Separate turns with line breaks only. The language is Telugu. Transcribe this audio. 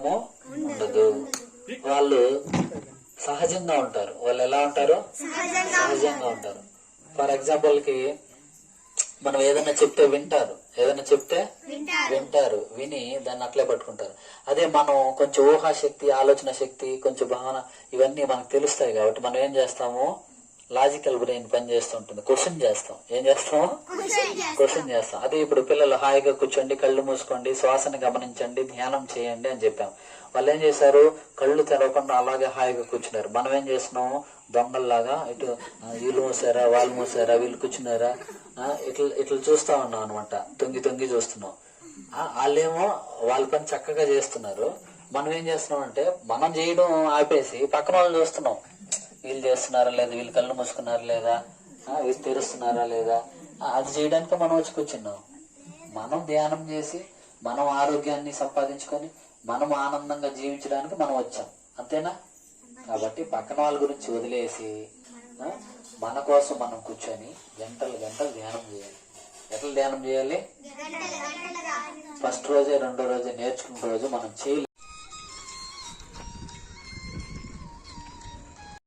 ఆటంకము ఉండదు. వాళ్ళు సహజంగా ఉంటారు. వాళ్ళు ఎలా ఉంటారు? సహజంగా ఉంటారు. ఫర్ ఎగ్జాంపుల్కి మనం ఏదైనా చెప్తే వింటారు. ఏదైనా చెప్తే వింటారు. విని దాన్ని అట్లే పట్టుకుంటారు. అదే మనం కొంచెం ఊహాశక్తి ఆలోచన శక్తి కొంచెం భావన ఇవన్నీ మనకు తెలుస్తాయి కాబట్టి మనం ఏం చేస్తాము? లాజికల్ బ్రెయిన్ పని చేస్తుంటుంది. క్వశ్చన్ చేస్తాం. ఏం చేస్తాము క్వశ్చన్ చేస్తాం. అదే ఇప్పుడు పిల్లలు హాయిగా కూర్చోండి కళ్ళు మూసుకోండి శ్వాసని గమనించండి ధ్యానం చేయండి అని చెప్పాం. వాళ్ళు ఏం చేశారు? కళ్ళు తెరవకుండా అలాగే హాయిగా కూర్చున్నారు. మనం ఏం చేస్తున్నాము దొంగల్లాగా ఇటు వీళ్ళు మూసారా వాళ్ళు మూసారా వీళ్ళు కూర్చున్నారా? ఇట్లా ఇట్లా చూస్తా ఉన్నాం అనమాట తొంగి తొంగి చూస్తున్నాం. వాళ్ళేమో వాళ్ళ పని చక్కగా చేస్తున్నారు. మనం ఏం చేస్తున్నాం అంటే మనం చేయడం ఆపేసి పక్కన వాళ్ళు చూస్తున్నాం. వీళ్ళు చేస్తున్నారా లేదా? వీళ్ళు కళ్ళు మూసుకున్నారా లేదా? వీళ్ళు తెరుస్తున్నారా లేదా? అది చేయడానికి మనం వచ్చి కూర్చున్నాం మనం ధ్యానం చేసి మనం ఆరోగ్యాన్ని సంపాదించుకొని మనం ఆనందంగా జీవించడానికి మనం వచ్చాం. అంతేనా? కాబట్టి పక్కన వాళ్ళ గురించి వదిలేసి మన కోసం మనం కూర్చొని గంటలు గంటలు ధ్యానం చేయాలి. ఎట్లా ధ్యానం చేయాలి? ఫస్ట్ రోజే రెండో రోజే నేర్చుకున్న రోజు మనం చేయలేం.